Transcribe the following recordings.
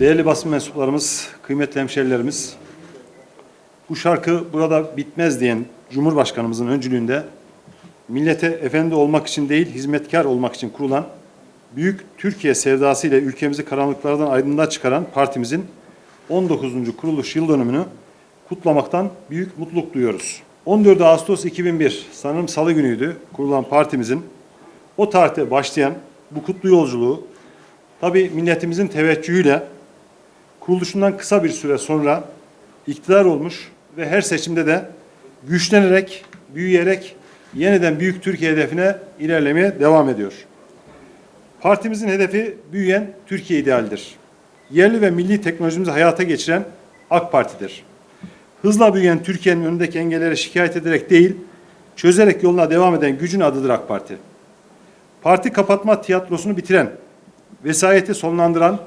Değerli basın mensuplarımız, kıymetli hemşerilerimiz, bu şarkı burada bitmez diyen Cumhurbaşkanımızın öncülüğünde millete efendi olmak için değil, hizmetkar olmak için kurulan büyük Türkiye sevdası ile ülkemizi karanlıklardan aydınlığa çıkaran partimizin 19. kuruluş yıl dönümünü kutlamaktan büyük mutluluk duyuyoruz. 14 Ağustos 2001 sanırım salı günüydü kurulan partimizin o tarihte başlayan bu kutlu yolculuğu tabi milletimizin teveccühüyle kuruluşundan kısa bir süre sonra iktidar olmuş ve her seçimde de güçlenerek, büyüyerek yeniden büyük Türkiye hedefine ilerlemeye devam ediyor. Partimizin hedefi büyüyen Türkiye idealidir. Yerli ve milli teknolojimizi hayata geçiren AK Parti'dir. Hızla büyüyen Türkiye'nin önündeki engellere şikayet ederek değil, çözerek yoluna devam eden gücün adıdır AK Parti. Parti kapatma tiyatrosunu bitiren, vesayeti sonlandıran,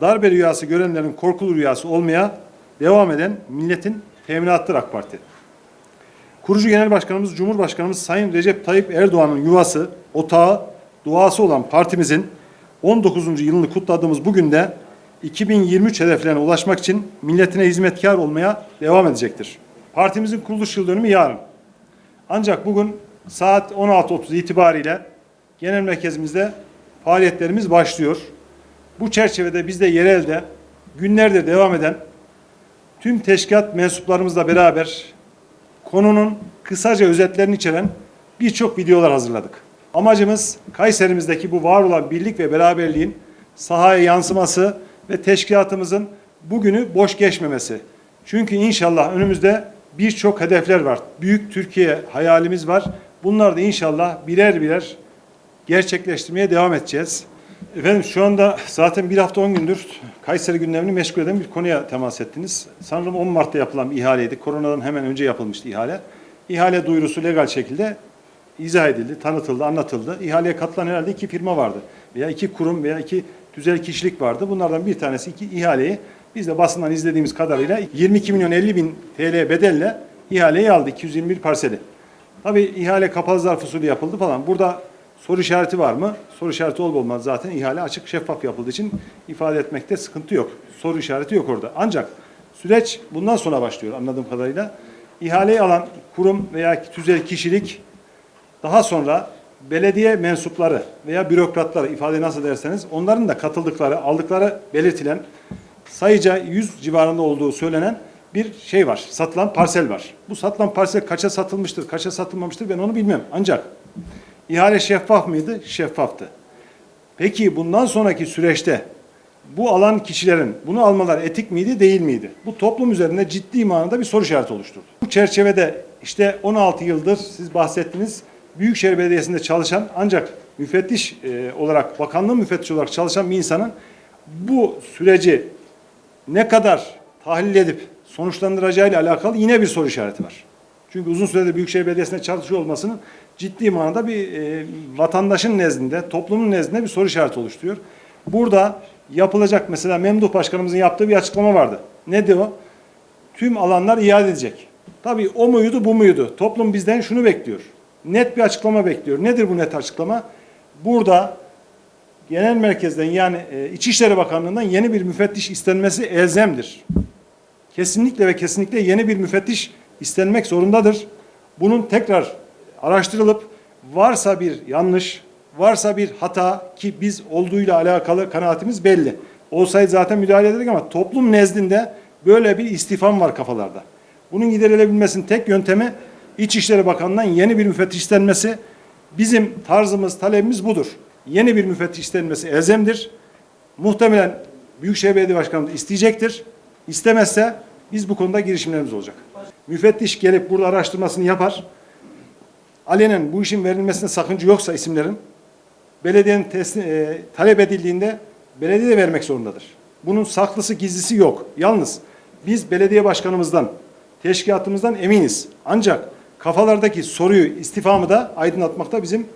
darbe rüyası görenlerin korkulu rüyası olmaya devam eden milletin teminattır AK Parti. Kurucu Genel Başkanımız, Cumhurbaşkanımız Sayın Recep Tayyip Erdoğan'ın yuvası, otağı, duası olan partimizin 19. yılını kutladığımız bugün de 2023 hedeflerine ulaşmak için milletine hizmetkar olmaya devam edecektir. Partimizin kuruluş yıl dönümü yarın. Ancak bugün saat 16.30 itibariyle genel merkezimizde faaliyetlerimiz başlıyor. Bu çerçevede biz de yerelde günlerdir devam eden tüm teşkilat mensuplarımızla beraber konunun kısaca özetlerini içeren birçok videolar hazırladık. Amacımız Kayserimizdeki bu var olan birlik ve beraberliğin sahaya yansıması ve teşkilatımızın bugünü boş geçmemesi. Çünkü inşallah önümüzde birçok hedefler var. Büyük Türkiye hayalimiz var. Bunlar da inşallah birer birer gerçekleştirmeye devam edeceğiz. Efendim şu anda zaten bir hafta on gündür Kayseri gündemini meşgul eden bir konuya temas ettiniz. Sanırım 10 Mart'ta yapılan bir ihaleydi. Koronadan hemen önce yapılmıştı ihale. İhale duyurusu legal şekilde izah edildi, tanıtıldı, anlatıldı. İhaleye katılan herhalde iki firma vardı. Veya iki kurum veya iki tüzel kişilik vardı. Bunlardan bir tanesi iki ihaleyi biz de basından izlediğimiz kadarıyla 22 milyon 50 bin TL bedelle ihaleyi aldı. 221 parseli. Tabii ihale kapalı zarf usulü yapıldı falan. Burada soru işareti var mı? Soru işareti olup olmaz zaten ihale açık şeffaf yapıldığı için ifade etmekte sıkıntı yok. Soru işareti yok orada. Ancak süreç bundan sonra başlıyor anladığım kadarıyla. İhaleyi alan kurum veya tüzel kişilik daha sonra belediye mensupları veya bürokratları ifade nasıl derseniz onların da katıldıkları, aldıkları belirtilen sayıca 100 civarında olduğu söylenen bir şey var. Satılan parsel var. Bu satılan parsel kaça satılmıştır, kaça satılmamıştır ben onu bilmem. Ancak ihale şeffaf mıydı? Şeffaftı. Peki bundan sonraki süreçte bu alan kişilerin bunu almaları etik miydi, değil miydi? Bu toplum üzerinde ciddi manada bir soru işareti oluşturdu. Bu çerçevede işte 16 yıldır siz bahsettiniz Büyükşehir Belediyesi'nde çalışan ancak müfettiş e, olarak, bakanlığı müfettiş olarak çalışan bir insanın bu süreci ne kadar tahlil edip sonuçlandıracağıyla alakalı yine bir soru işareti var. Çünkü uzun süredir Büyükşehir Belediyesi'nde çalışıyor olmasının ciddi manada bir e, vatandaşın nezdinde, toplumun nezdinde bir soru işareti oluşturuyor. Burada yapılacak mesela Memduh Başkanımızın yaptığı bir açıklama vardı. Nedir o? Tüm alanlar iade edilecek. Tabii o muydu bu muydu? Toplum bizden şunu bekliyor. Net bir açıklama bekliyor. Nedir bu net açıklama? Burada genel merkezden yani e, İçişleri Bakanlığı'ndan yeni bir müfettiş istenmesi elzemdir. Kesinlikle ve kesinlikle yeni bir müfettiş istenmek zorundadır. Bunun tekrar araştırılıp varsa bir yanlış, varsa bir hata ki biz olduğuyla alakalı kanaatimiz belli. Olsaydı zaten müdahale ederdik ama toplum nezdinde böyle bir istifam var kafalarda. Bunun giderilebilmesinin tek yöntemi İçişleri Bakanlığı'ndan yeni bir müfettiş istenmesi. Bizim tarzımız, talebimiz budur. Yeni bir müfettiş istenmesi elzemdir. Muhtemelen Büyükşehir Belediye Başkanımız isteyecektir. İstemezse biz bu konuda girişimlerimiz olacak. Müfettiş gelip burada araştırmasını yapar. Alenen bu işin verilmesine sakınca yoksa isimlerin belediyenin teslim, e, talep edildiğinde belediye de vermek zorundadır. Bunun saklısı gizlisi yok. Yalnız biz belediye başkanımızdan, teşkilatımızdan eminiz. Ancak kafalardaki soruyu, istifamı da aydınlatmakta bizim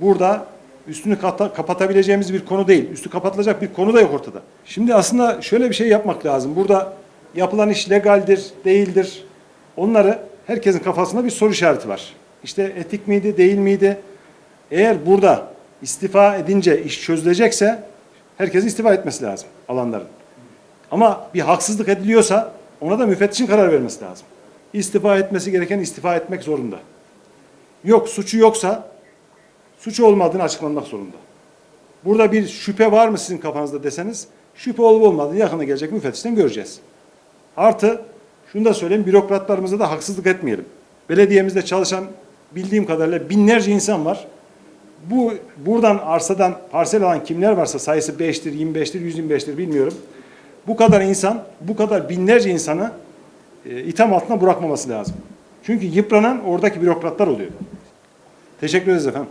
burada üstünü kata- kapatabileceğimiz bir konu değil. Üstü kapatılacak bir konu da yok ortada. Şimdi aslında şöyle bir şey yapmak lazım. Burada yapılan iş legaldir, değildir. Onları herkesin kafasında bir soru işareti var. İşte etik miydi, değil miydi? Eğer burada istifa edince iş çözülecekse herkesin istifa etmesi lazım alanların. Ama bir haksızlık ediliyorsa ona da müfettişin karar vermesi lazım. İstifa etmesi gereken istifa etmek zorunda. Yok suçu yoksa suçu olmadığını açıklanmak zorunda. Burada bir şüphe var mı sizin kafanızda deseniz şüphe olup olmadığını yakında gelecek müfettişten göreceğiz. Artı şunu da söyleyeyim bürokratlarımıza da haksızlık etmeyelim. Belediyemizde çalışan bildiğim kadarıyla binlerce insan var. Bu buradan arsadan parsel alan kimler varsa sayısı 5'tir, 25'tir, 125'tir bilmiyorum. Bu kadar insan, bu kadar binlerce insanı e, itham altına bırakmaması lazım. Çünkü yıpranan oradaki bürokratlar oluyor. Teşekkür ederiz efendim.